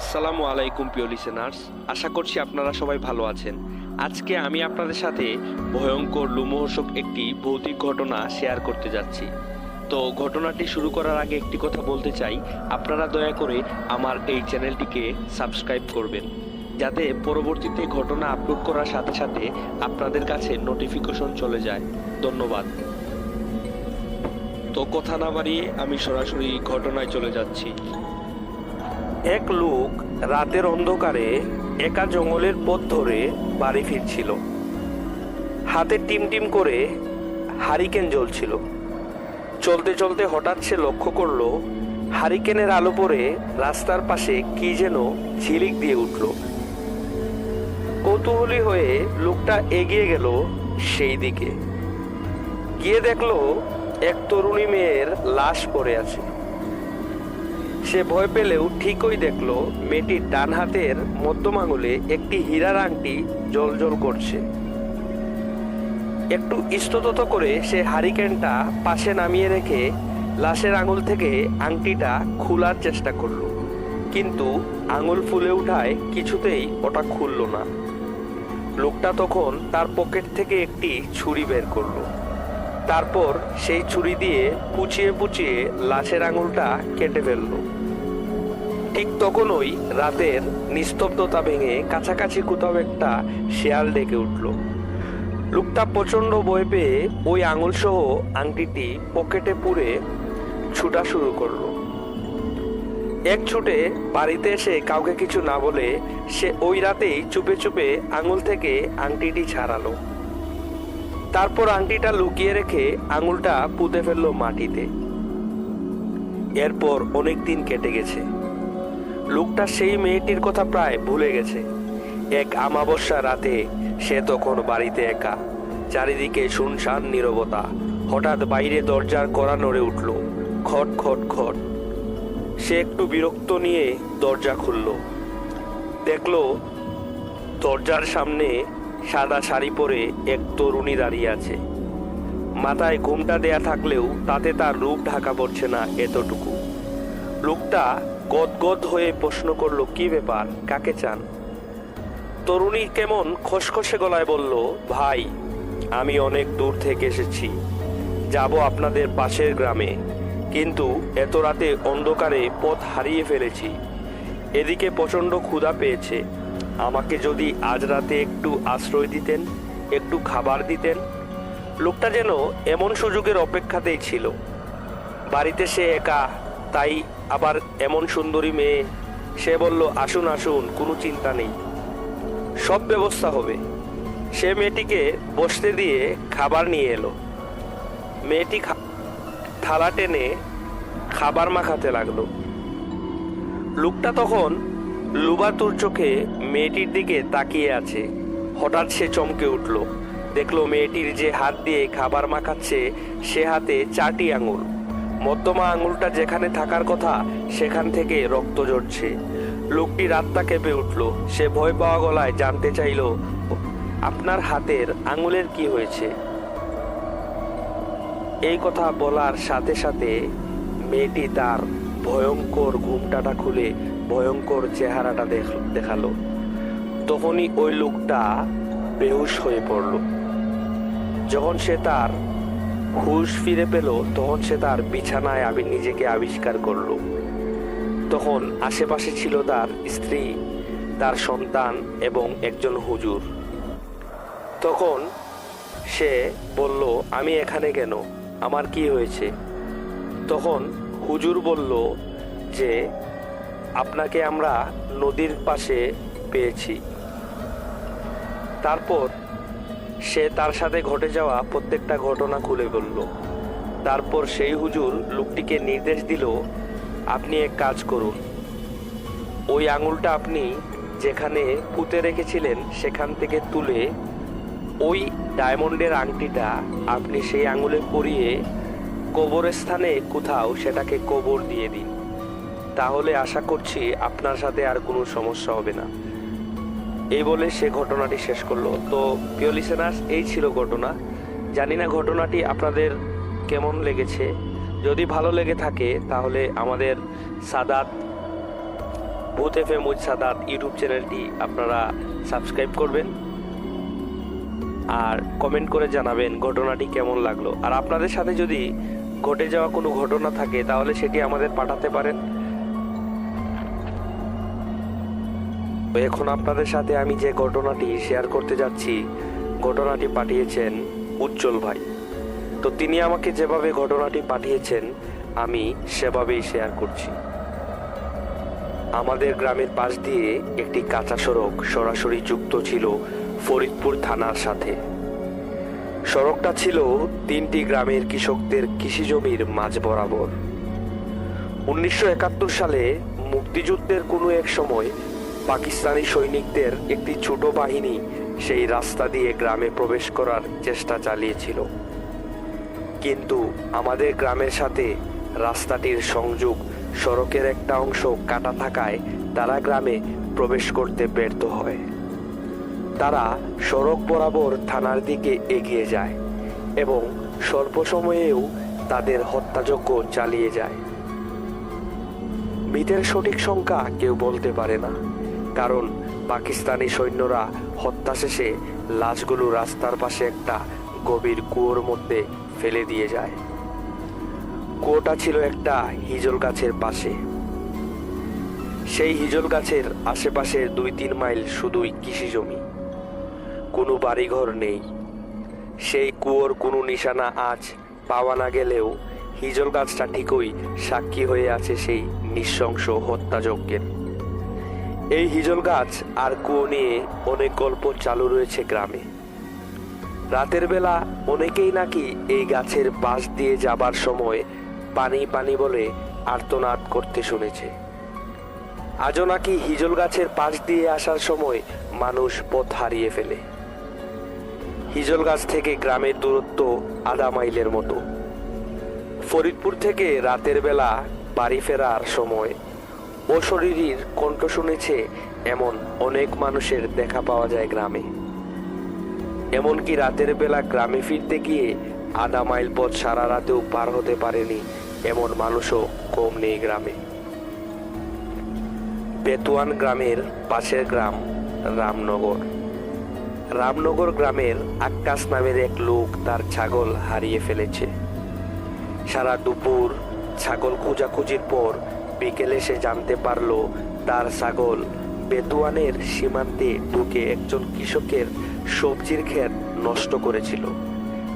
আসসালামু আলাইকুম, প্রিয় লিসেনার্স আশা করছি আপনারা সবাই ভালো আছেন। আজকে আমি আপনাদের সাথে ভয়ঙ্কর, লোমহর্ষক একটি ভৌতিক ঘটনা শেয়ার করতে যাচ্ছি। তো ঘটনাটি শুরু করার আগে একটি কথা বলতে চাই। আপনারা দয়া করে আমার এই চ্যানেলটিকে সাবস্ক্রাইব করবেন। যাতে পরবর্তীতে ঘটনা আপলোড করার সাথে সাথে আপনাদের কাছে নোটিফিকেশন চলে যায়। ধন্যবাদ। তো কথা না বাড়িয়ে আমি সরাসরি ঘটনায় চলে যাচ্ছি। এক লোক রাতের অন্ধকারে একা জঙ্গলের পথ ধরে বাড়ি ফিরছিল। হাতে টিম টিম করে হারিকেন জ্বলছিল। চলতে চলতে হঠাৎ সে লক্ষ্য করল, হারিকেনের আলো পরে রাস্তার পাশে কি যেন ঝিলিক দিয়ে উঠল। কৌতূহলী হয়ে লোকটা এগিয়ে গেল সেই দিকে। গিয়ে দেখল, এক তরুণী মেয়ের লাশ পড়ে আছে। সে ভয় পেলেও ঠিকই দেখল মেয়েটির ডান হাতের মধ্যম আঙুলে একটি হীরার আংটি জলজল করছে। একটু ইস্ততত করে সে হারিকেনটা পাশে নামিয়ে রেখে লাশের আঙুল থেকে আংটিটা খোলার চেষ্টা করল। কিন্তু আঙুল ফুলে উঠায় কিছুতেই ওটা খুলল না। লোকটা তখন তার পকেট থেকে একটি ছুরি বের করল। তারপর সেই ছুরি দিয়ে পুচিয়ে পুচিয়ে লাশের আঙুলটা কেটে ফেলল। ঠিক তখনই রাতের নিস্তব্ধতা ভেঙে কাছাকাছি কোথাও একটা শেয়াল ডেকে উঠল। লোকটা প্রচণ্ড ভয় পেয়ে ওই আঙুল সহ আংটিটি পকেটে পুরে ছুটা শুরু করল। এক ছুটে বাড়িতে এসে কাউকে কিছু না বলে সে ওই রাতেই চুপে চুপে আঙুল থেকে আংটিটি ছাড়ালো। তারপর আংটিটা লুকিয়ে রেখে আঙুলটা পুঁতে ফেলল মাটিতে। এরপর অনেক দিন কেটে গেছে। লোকটা সেই মেয়েটির কথা প্রায় ভুলে গেছে। এক আমাবস্যা রাতে সে তখন বাড়িতে একা, চারিদিকে শুনশান নীরবতা। হঠাৎ বাইরে দরজার কড়া নড়ে উঠল। খট খট খট। সে একটু বিরক্ত নিয়ে দরজা খুলল। দেখল, দরজার সামনে সাদা শাড়ি পরে এক তরুণী দাঁড়িয়ে আছে। মাথায় ঘুমটা দেয়া থাকলেও তাতে তার রূপ ঢাকা পড়ছে না এতটুকু। লোকটা গদগদ হয়ে প্রশ্ন করল, কি ব্যাপার? কাকে চান? তরুণী কেমন খসখসে গলায় বলল, ভাই, আমি অনেক দূর থেকে এসেছি। যাব আপনাদের পাশের গ্রামে। কিন্তু এত রাতে অন্ধকারে পথ হারিয়ে ফেলেছি। এদিকে প্রচণ্ড ক্ষুধা পেয়েছে। আমাকে যদি আজ রাতে একটু আশ্রয় দিতেন, একটু খাবার দিতেন। লোকটা যেন এমন সুযোগের অপেক্ষাতেই ছিল। বাড়িতে সে একা, তাই আবার এমন সুন্দরী মেয়ে। সে বলল, আসুন আসুন, কোনো চিন্তা নেই। সব ব্যবস্থা হবে। সে মেয়েটিকে বসতে দিয়ে খাবার নিয়ে এলো। মেয়েটি থালা টেনে খাবার মাখাতে লাগল। লোকটা তখন লুবাতুর চোখে মেয়েটির দিকে তাকিয়ে আছে। হঠাৎ সে চমকে উঠল। দেখল মেয়েটির যে হাত দিয়ে খাবার মাখাচ্ছে, সে হাতে চারটি আঙুল। মধ্যমা আঙুলটা যেখানে থাকার কথা, সেখান থেকে রক্ত ঝরছে। লোকটি রাতটা কেঁপে উঠল। সে ভয় পাওয়া গলায় জানতে চাইল, আপনার হাতের আঙুলের কি হয়েছে? এই কথা বলার সাথে সাথে মেয়েটি তার ভয়ঙ্কর ঘুমটাটা খুলে ভয়ঙ্কর চেহারাটা দেখ- দেখাল। তখনই ওই লোকটা বেহুশ হয়ে পড়ল। যখন সে তার হুশ ফিরে পেল, তখন সে তার বিছানায় আবি নিজেকে আবিষ্কার করল। তখন আশেপাশে ছিল তার স্ত্রী, তার সন্তান এবং একজন হুজুর। তখন সে বলল, আমি এখানে কেন? আমার কি হয়েছে? তখন হুজুর বলল যে, আপনাকে আমরা নদীর পাশে পেয়েছি। তারপর সে তার সাথে ঘটে যাওয়া প্রত্যেকটা ঘটনা খুলে বলল। তারপর সেই হুজুর লোকটিকে নির্দেশ দিল, আপনি এক কাজ করুন। ওই আঙুলটা আপনি যেখানে পুঁতে রেখেছিলেন সেখান থেকে তুলে ওই ডায়মন্ডের আংটিটা আপনি সেই আঙুলে পরিয়ে কবরস্থানে কোথাও সেটাকে কবর দিয়ে দিন। তাহলে আশা করছি আপনার সাথে আর কোনো সমস্যা হবে না। এই বলে সে ঘটনাটি শেষ করল। তো, প্রিয় লিসেনার্স এই ছিল ঘটনা। জানি না ঘটনাটি আপনাদের কেমন লেগেছে। যদি ভালো লেগে থাকে, তাহলে আমাদের সাদাত, ভূত এফ এম সাদাত ইউটিউব চ্যানেলটি আপনারা সাবস্ক্রাইব করবেন। আর কমেন্ট করে জানাবেন ঘটনাটি কেমন লাগল। আর আপনাদের সাথে যদি ঘটে যাওয়া কোনো ঘটনা থাকে, তাহলে সেটি আমাদের পাঠাতে পারেন। এখন আপনাদের সাথে আমি যে ঘটনাটি শেয়ার করতে যাচ্ছি, ঘটনাটি পাঠিয়েছেন উজ্জ্বল ভাই। তো তিনি আমাকে যেভাবে ঘটনাটি পাঠিয়েছেন, আমি সেভাবেই শেয়ার করছি। আমাদের গ্রামের পাশ দিয়ে একটি কাঁচা সড়ক সরাসরি যুক্ত ছিল ফরিদপুর থানার সাথে। সড়কটা ছিল তিনটি গ্রামের কৃষকদের কৃষি জমির মাঝ বরাবর। উনিশশো একাত্তর সালে মুক্তিযুদ্ধের কোনো এক সময় পাকিস্তানি সৈনিকদের একটি ছোট বাহিনী সেই রাস্তা দিয়ে গ্রামে প্রবেশ করার চেষ্টা চালিয়েছিল। কিন্তু আমাদের গ্রামের সাথে রাস্তাটির সংযোগ সড়কের একটা অংশ কাটা থাকায় তারা গ্রামে প্রবেশ করতে ব্যর্থ হয়। তারা সড়ক বরাবর থানার দিকে এগিয়ে যায় এবং স্বল্প সময়েও তাদের হত্যাযজ্ঞ চালিয়ে যায়। মৃতের সঠিক সংখ্যা কেউ বলতে পারে না। কারণ পাকিস্তানি সৈন্যরা হত্যা শেষে লাশগুলো রাস্তার পাশে একটা গভীর কুয়োর মধ্যে ফেলে দিয়ে যায়। কুয়োটা ছিল একটা হিজল গাছের পাশে। সেই হিজল গাছের আশেপাশের দুই তিন মাইল শুধুই কৃষি জমি। কোনো বাড়িঘর নেই। সেই কুয়োর কোনো নিশানা আজ পাওয়া না গেলেও হিজল গাছটা ঠিকই সাক্ষী হয়ে আছে সেই নৃশংস হত্যাযজ্ঞের। এই হিজল গাছ আর কুয়ো নিয়ে অনেক গল্প চালু রয়েছে গ্রামে। রাতের বেলা অনেকেই নাকি এই গাছের পাশ দিয়ে যাবার সময় পানি পানি বলে আর্তনাদ করতে শুনেছে। আজও নাকি হিজল গাছের পাশ দিয়ে আসার সময় মানুষ পথ হারিয়ে ফেলে। হিজল গাছ থেকে গ্রামের দূরত্ব আধা মাইলের মতো। ফরিদপুর থেকে রাতের বেলা বাড়ি ফেরার সময় অশরীরীর কণ্ঠ শুনেছে, এমন অনেক মানুষের দেখা পাওয়া যায় গ্রামে। এমনকি রাতের বেলা গ্রামে ফিরতে গিয়ে আধা মাইল পথ সারা রাতেও পার হতে পারেনি এমন মানুষও কম নেই গ্রামে। বেতুয়ান গ্রামের পাশের গ্রাম রামনগর। রামনগর গ্রামের আক্কাস নামের এক লোক তার ছাগল হারিয়ে ফেলেছে। সারা দুপুর ছাগল খোঁজাখুঁজির পর বিকেলে সে জানতে পারল, তার ছাগল বেতুয়ানের সীমান্তে ঢুকে একজন কৃষকের সবজির ক্ষেত নষ্ট করেছিল।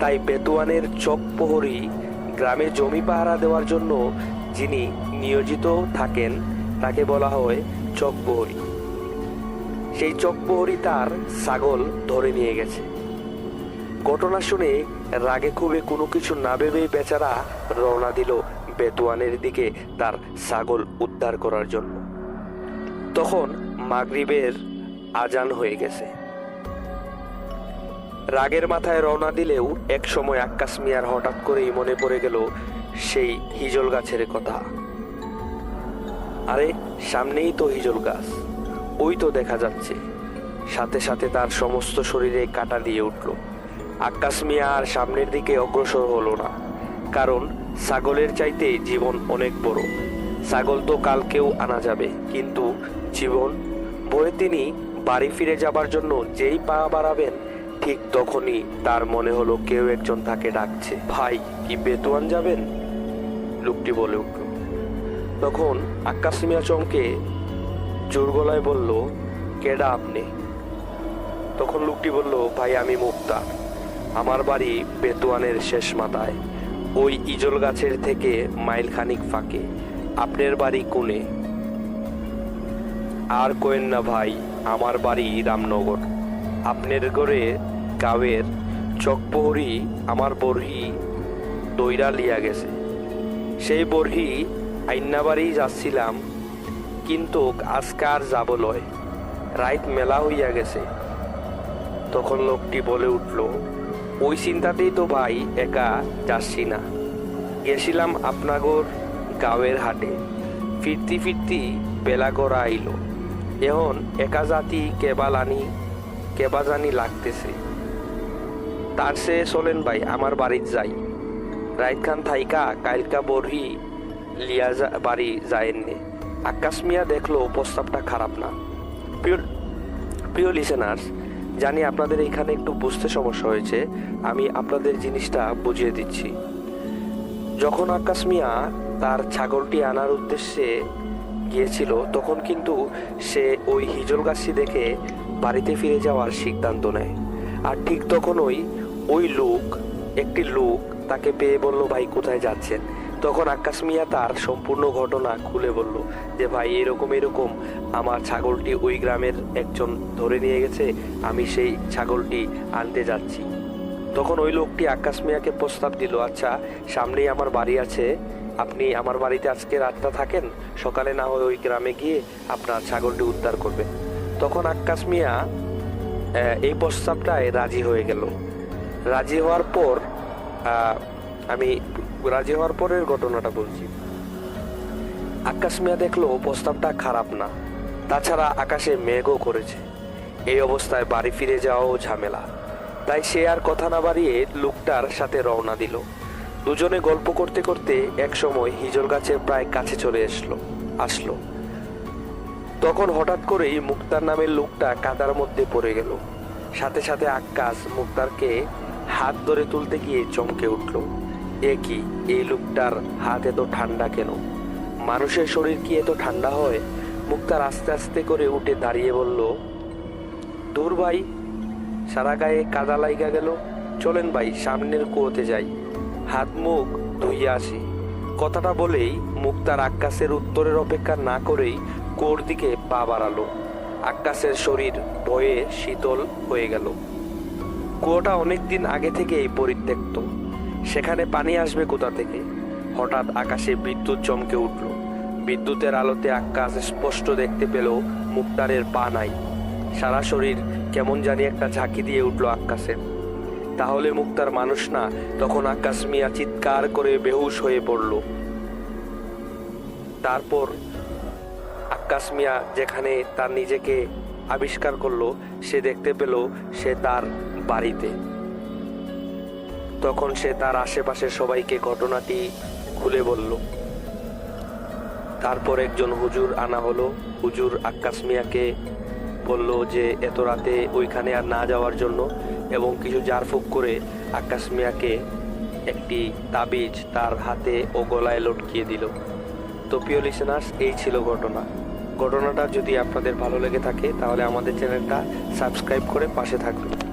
তাই বেতুয়ানের চক প্রহরী গ্রামে জমি পাহারা দেওয়ার জন্য যিনি নিয়োজিত থাকেন, তাকে বলা হয় চক প্রহরী। সেই চক প্রহরী তার ছাগল ধরে নিয়ে গেছে। ঘটনা শুনে রাগে খুবে কোনো কিছু না ভেবেই বেচারা রওনা দিল বেতুয়ানের দিকে তার ছাগল উদ্ধার করার জন্য। তখন মাগরিবের আজান হয়ে গেছে। রাগের মাথায় রওনা দিলেও এক সময় আক্কাস মিয়ার হঠাৎ করেই মনে পড়ে গেল সেই হিজল গাছের কথা। আরে, সামনেই তো হিজল গাছ। ওই তো দেখা যাচ্ছে। সাথে সাথে তার সমস্ত শরীরে কাটা দিয়ে উঠল। আকাশ মিয়া আর সামনের দিকে অগ্রসর হলো না। কারণ ছাগলের চাইতে জীবন অনেক বড়। ছাগল তো কালকেও আনা যাবে, কিন্তু জীবন, বয়ে তিনি বাড়ি ফিরে যাবার জন্য যেই পা বাড়াবেন, ঠিক তখনই তার মনে হলো কেউ একজন তাকে ডাকছে। ভাই, কি বেতুয়ান যাবেন? লোকটি বলে উঠল। তখন আকাশ মিয়া চমকে জোর গলায় বলল, কেডা আপনি? তখন লোকটি বলল, ভাই, আমি মুক্তা। আমার বাড়ি বেতুয়ানের শেষ মাথায়। ওই ইজল গাছের থেকে মাইল খানিক ফাঁকে। আপনার বাড়ি কোণে আর কোয়েন না ভাই, আমার বাড়ি রামনগর। আপনার ঘরে গাঁয়ের চকপহরি আমার বরহি দইরা লিয়া গেছে। সেই বরহি আইনাবাড়ি যাচ্ছিলাম, কিন্তু আজকে আর যাব লয়। রাইত মেলা হইয়া গেছে। তখন লোকটি বলে উঠল ওই চিন্তাতেই তো ভাই একা যাচ্ছি না। গেছিলাম আপনাগর গাঁয়ের হাটে। ফিরতি ফিরতি বেলা করা আইলো। এখন একা জাতি কেবাল আনি কেবা জানি লাগতেছে। তার সে চলেন ভাই, আমার বাড়িত যাই। রাইত খান থাইকা কাইলকা বরহি লিয়া বাড়ি যায়নি আকাশ মিয়া দেখল, প্রস্তাবটা খারাপ না। প্রিয় প্রিয় লিসেনার্স জানি আপনাদের এখানে একটু বুঝতে সমস্যা হয়েছে। আমি আপনাদের জিনিসটা বুঝিয়ে দিচ্ছি। যখন আকাশ মিয়া তার ছাগলটি আনার উদ্দেশ্যে গিয়েছিল, তখন কিন্তু সে ওই হিজল গাছটি দেখে বাড়িতে ফিরে যাওয়ার সিদ্ধান্ত নেয়। আর ঠিক তখনই ওই লোক, একটি লোক তাকে পেয়ে বলল, ভাই, কোথায় যাচ্ছেন? তখন আকাশ মিয়া তার সম্পূর্ণ ঘটনা খুলে বলল যে, ভাই, এরকম এরকম। আমার ছাগলটি ওই গ্রামের একজন ধরে নিয়ে গেছে। আমি সেই ছাগলটি আনতে যাচ্ছি। তখন ওই লোকটি আকাশ মিয়াকে প্রস্তাব দিল আচ্ছা সামনেই আমার বাড়ি আছে। আপনি আমার বাড়িতে আজকে রাতটা থাকেন। সকালে না হয় ওই গ্রামে গিয়ে আপনার ছাগলটি উদ্ধার করবেন। তখন আকাশ মিয়া এই প্রস্তাবটায় রাজি হয়ে গেল। রাজি হওয়ার পর আমি রাজি হওয়ার পরের ঘটনাটা বলছি। আকাশ মিয়া দেখল প্রস্তাবটা খারাপ না। তাছাড়া আকাশে মেঘও করেছে। এই অবস্থায় বাড়ি ফিরে যাওয়াও ঝামেলা। তাই সে আর কথা না বাড়িয়ে লোকটার সাথে রওনা দিল। দুজনে গল্প করতে করতে এক সময় হিজল গাছের প্রায় কাছে চলে আসলো আসলো। তখন হঠাৎ করেই মুক্তার নামের লোকটা কাদার মধ্যে পড়ে গেল। সাথে সাথে আকাশ মুক্তারকে হাত ধরে তুলতে গিয়ে চমকে উঠল। এ কি? এই লোকটার হাত এত ঠান্ডা কেন? মানুষের শরীর কি এত ঠান্ডা হয়? মুক্তার আস্তে আস্তে করে উঠে দাঁড়িয়ে বলল, দূর ভাই, সারা গায়ে কাদা লাইগা গেল। চলেন ভাই, সামনের কুয়োতে যাই। হাত মুখ ধুইয়ে আসি। কথাটা বলেই মুক্তার আকাশের উত্তরের অপেক্ষা না করেই কুয়োর দিকে পা বাড়ালো। আকাশের শরীর ভয়ে শীতল হয়ে গেল। কুয়োটা অনেকদিন আগে থেকেই পরিত্যক্ত। সেখানে পানি আসবে কোথা থেকে? হঠাৎ আকাশে বিদ্যুৎ চমকে উঠল। বিদ্যুতের আলোতে আকাশ স্পষ্ট দেখতে পেল মুক্তারের পা নাই। সারা শরীর কেমন জানি একটা ঝাঁকি দিয়ে উঠল আকাশে। তাহলে মুক্তার মানুষ না তখন আকাশ মিয়া চিৎকার করে বেহুশ হয়ে পড়ল। তারপর আকাশ মিয়া যেখানে তার নিজেকে আবিষ্কার করল, সে দেখতে পেল সে তার বাড়িতে। তখন সে তার আশেপাশের সবাইকে ঘটনাটি খুলে বলল। তারপর একজন হুজুর আনা হলো। হুজুর আক্কাস মিয়াকে বলল যে, এত রাতে ওইখানে আর না যাওয়ার জন্য এবং কিছু জারফুক করে আক্কাস মিয়াকে একটি তাবিজ তার হাতে ও গলায় লটকিয়ে দিল। তো প্রিয় লিসেনার্স এই ছিল ঘটনা। ঘটনাটা যদি আপনাদের ভালো লেগে থাকে, তাহলে আমাদের চ্যানেলটা সাবস্ক্রাইব করে পাশে থাকবেন